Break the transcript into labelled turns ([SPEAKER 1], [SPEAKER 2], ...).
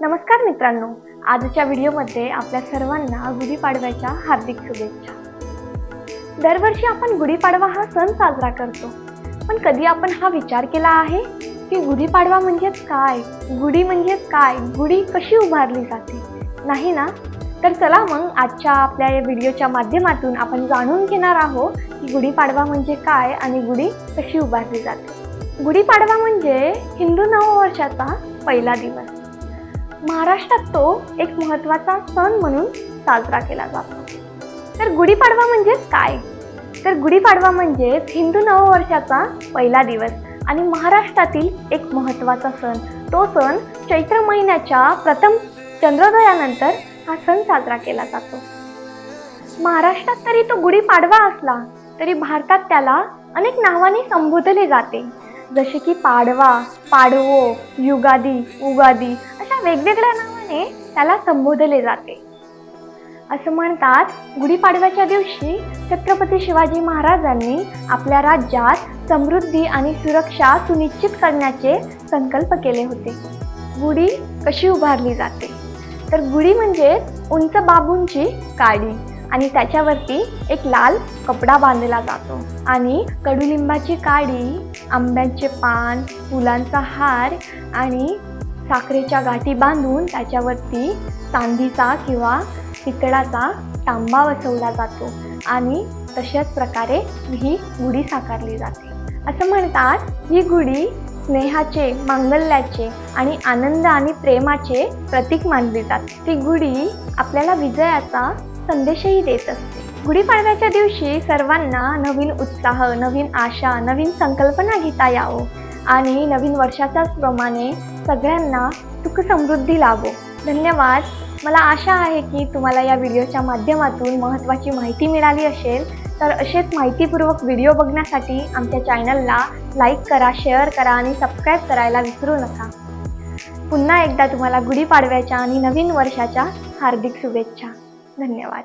[SPEAKER 1] नमस्कार मित्रांनो आजच्या व्हिडिओमध्ये आपल्या सर्वांना गुढीपाडव्याच्या हार्दिक शुभेच्छा. दरवर्षी आपण गुढीपाडवा हा सण साजरा करतो. पण कधी आपण हा विचार केला आहे की गुढीपाडवा म्हणजेच काय? गुढी म्हणजेच काय? गुढी कशी उभारली जाते? नाही ना? तर चला मग आजच्या आपल्या या व्हिडिओच्या माध्यमातून आपण जाणून घेणार आहोत की गुढीपाडवा म्हणजे काय आणि गुढी कशी उभारली जाते. गुढीपाडवा म्हणजे हिंदू नववर्षाचा पहिला दिवस. महाराष्ट्रात तो एक महत्त्वाचा सण म्हणून साजरा केला जातो. तर गुढीपाडवा म्हणजेच काय? तर गुढीपाडवा म्हणजेच हिंदू नववर्षाचा पहिला दिवस आणि महाराष्ट्रातील एक महत्त्वाचा सण. तो सण चैत्र महिन्याच्या प्रथम चंद्रोदयानंतर हा सण साजरा केला जातो. महाराष्ट्रात तरी तो गुढीपाडवा असला तरी भारतात त्याला अनेक नावाने संबोधले जाते. जसे की पाडवा पाडवो युगादी उगादी अशा वेगवेगळ्या नावाने त्याला संबोधले जाते. असं म्हणतात गुढीपाडव्याच्या दिवशी छत्रपती शिवाजी महाराजांनी आपल्या राज्यात समृद्धी आणि सुरक्षा सुनिश्चित करण्याचे संकल्प केले होते. गुढी कशी उभारली जाते? तर गुढी म्हणजे उंच बाबूंची काडी. आणि त्याच्यावरती एक लाल कपडा बांधला जातो. आणि कडुलिंबाची काडी आंब्याचे पान फुलांचा हार आणि साखरेच्या गाठी बांधून त्याच्यावरती चांदीचा किंवा पितळाचा तांबा बसवला जातो. आणि तशाच प्रकारे ही गुढी साकारली जाते. असं म्हणतात ही गुढी स्नेहाचे मांगल्याचे आणि आनंद आणि प्रेमाचे प्रतीक मानली जाते. ती गुढी आपल्याला विजयाचा संदेशही देत असते. गुढीपाडव्याच्या दिवशी सर्वांना नवीन उत्साह नवीन आशा नवीन संकल्पना घेता यावं आणि नवीन वर्षाच्याच प्रमाणे सगळ्यांना सुख समृद्धी लाभो धन्यवाद. मला आशा आहे की तुम्हाला या व्हिडिओच्या माध्यमातून महत्त्वाची माहिती मिळाली असेल तर असेच माहितीपूर्वक व्हिडिओ बघण्यासाठी आमच्या चॅनलला लाईक करा शेअर करा आणि सबस्क्राईब करायला विसरू नका. पुन्हा एकदा तुम्हाला गुढीपाडव्याच्या आणि नवीन वर्षाच्या हार्दिक शुभेच्छा. धन्यवाद.